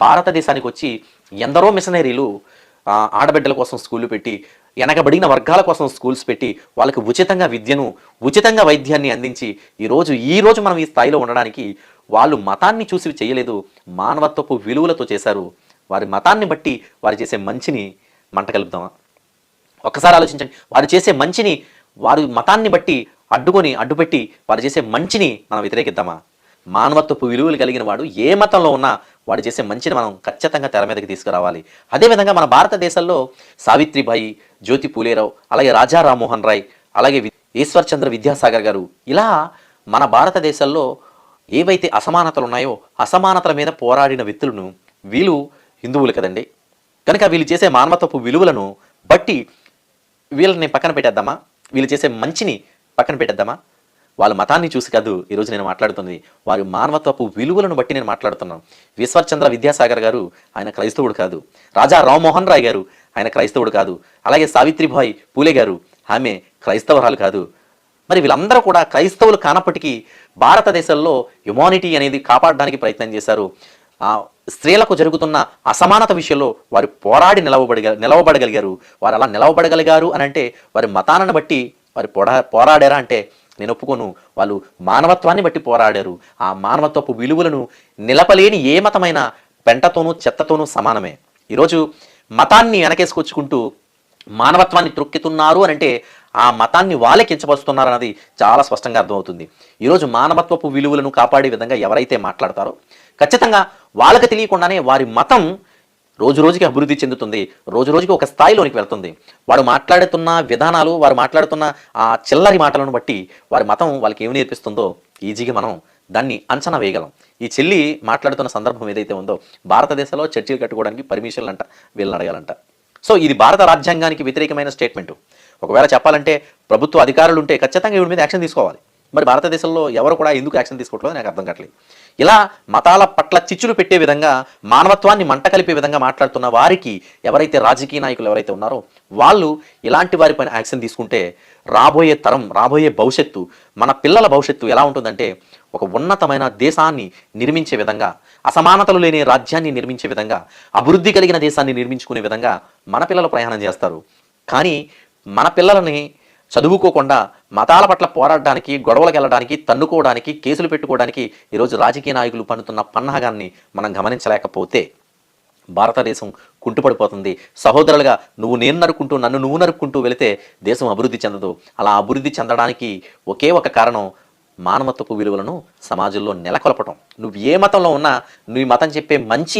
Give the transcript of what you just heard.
భారతదేశానికి వచ్చి ఎందరో మిషనరీలు ఆడబిడ్డల కోసం స్కూళ్ళు పెట్టి వెనకబడిన వర్గాల కోసం స్కూల్స్ పెట్టి వాళ్ళకి ఉచితంగా విద్యను ఉచితంగా వైద్యాన్ని అందించి ఈరోజు ఈ రోజు మనం ఈ స్థాయిలో ఉండడానికి వాళ్ళు మతాన్ని చూసి చేయలేదు మానవత్వపు విలువలతో చేశారు. వారి మతాన్ని బట్టి వారు చేసే మంచిని మంట కలుపుదామా? ఒక్కసారి ఆలోచించండి. వారు చేసే మంచిని వారి మతాన్ని బట్టి అడ్డుకొని అడ్డుపెట్టి వారు చేసే మంచిని మనం వ్యతిరేకిద్దామా? మానవత్వపు విలువలు కలిగిన వాడు ఏ మతంలో ఉన్నా వాడు చేసే మంచిని మనం ఖచ్చితంగా తెర మీదకి తీసుకురావాలి. అదేవిధంగా మన భారతదేశంలో సావిత్రిబాయి జ్యోతి పూలేరావు అలాగే రాజా రామ్మోహన్ రాయ్ అలాగే వి- ఈశ్వర్ చంద్ర విద్యాసాగర్ గారు ఇలా మన భారతదేశంలో ఏవైతే అసమానతలు ఉన్నాయో అసమానతల మీద పోరాడిన వ్యక్తులను వీళ్ళు హిందువులు కదండి. కనుక వీళ్ళు చేసే మానవత్వపు విలువలను బట్టి వీళ్ళని పక్కన పెట్టేద్దామా? వీళ్ళు చేసే మంచిని పక్కన పెట్టేద్దామా? వాళ్ళ మతాన్ని చూసి కాదు ఈరోజు నేను మాట్లాడుతుంది. వారి మానవత్వపు విలువలను బట్టి నేను మాట్లాడుతున్నాను. విశ్వచంద్ర విద్యాసాగర్ గారు ఆయన క్రైస్తవుడు కాదు. రాజా రామ్మోహన్ రాయ్ గారు ఆయన క్రైస్తవుడు కాదు. అలాగే సావిత్రిబాయి పూలే గారు ఆమె క్రైస్తవరాలు కాదు. మరి వీళ్ళందరూ కూడా క్రైస్తవులు కానప్పటికీ భారతదేశంలో హ్యుమానిటీ అనేది కాపాడడానికి ప్రయత్నం చేశారు. స్త్రీలకు జరుగుతున్న అసమానత విషయంలో వారు పోరాడి నిలవబడగ నిలవబడగలిగారు. వారు అలా నిలవబడగలిగారు అని అంటే వారి మతాలను బట్టి వారు పోరా పోరాడారా అంటే నేను ఒప్పుకోను వాళ్ళు మానవత్వాన్ని బట్టి పోరాడారు. ఆ మానవత్వపు విలువలను నిలపలేని ఏ మతమైన పెంటతోనూ చెత్తతోనూ సమానమే. ఈరోజు మతాన్ని వెనకేసుకొచ్చుకుంటూ మానవత్వాన్ని త్రొక్కితున్నారు అని అంటే ఆ మతాన్ని వాళ్ళే కించపరుస్తున్నారు అన్నది చాలా స్పష్టంగా అర్థమవుతుంది. ఈరోజు మానవత్వపు విలువలను కాపాడే విధంగా ఎవరైతే మాట్లాడతారో ఖచ్చితంగా వాళ్ళకి తెలియకుండానే వారి మతం రోజు రోజుకి అభివృద్ధి చెందుతుంది. రోజు రోజుకి ఒక స్థాయిలోనికి వెళ్తుంది. వాడు మాట్లాడుతున్న విధానాలు వారు మాట్లాడుతున్న ఆ చిల్లరి మాటలను బట్టి వారి మతం వాళ్ళకి ఏమి నేర్పిస్తుందో ఈజీగా మనం దాన్ని అంచనా వేయగలం. ఈ చెల్లి మాట్లాడుతున్న సందర్భం ఏదైతే ఉందో భారతదేశంలో చర్చిలు కట్టుకోవడానికి పర్మిషన్లు అంట వీళ్ళని అడగాలంట. సో ఇది భారత రాజ్యాంగానికి వ్యతిరేకమైన స్టేట్మెంట్. ఒకవేళ చెప్పాలంటే ప్రభుత్వ అధికారులు ఉంటే ఖచ్చితంగా వీడి మీద యాక్షన్ తీసుకోవాలి. మరి భారతదేశంలో ఎవరు కూడా ఎందుకు యాక్షన్ తీసుకోవట్లేదు నాకు అర్థం కావట్లేదు. ఇలా మతాల పట్ల చిచ్చులు పెట్టే విధంగా మానవత్వాన్ని మంట కలిపే విధంగా మాట్లాడుతున్న వారికి ఎవరైతే రాజకీయ నాయకులు ఎవరైతే ఉన్నారో వాళ్ళు ఇలాంటి వారి పైన యాక్షన్ తీసుకుంటే రాబోయే తరం రాబోయే భవిష్యత్తు మన పిల్లల భవిష్యత్తు ఎలా ఉంటుందంటే ఒక ఉన్నతమైన దేశాన్ని నిర్మించే విధంగా అసమానతలు లేని రాజ్యాన్ని నిర్మించే విధంగా అభివృద్ధి కలిగిన దేశాన్ని నిర్మించుకునే విధంగా మన పిల్లలు ప్రయాణం చేస్తారు. కానీ మన పిల్లలని చదువుకోకుండా మతాల పట్ల పోరాడడానికి గొడవలకు వెళ్ళడానికి తన్నుకోవడానికి కేసులు పెట్టుకోవడానికి ఈరోజు రాజకీయ నాయకులు పన్నుతున్న పన్నాగాన్ని మనం గమనించలేకపోతే భారతదేశం కుంటుపడిపోతుంది. సహోదరులుగా నువ్వు నేను నరుక్కుంటూ నన్ను నువ్వు నరుక్కుంటూ వెళితే దేశం అభివృద్ధి చెందదు. అలా అభివృద్ధి చెందడానికి ఒకే ఒక కారణం మానవత్వపు విలువలను సమాజంలో నెలకొల్పటం. నువ్వు ఏ మతంలో ఉన్నా నువ్వు ఈ మతం చెప్పే మంచి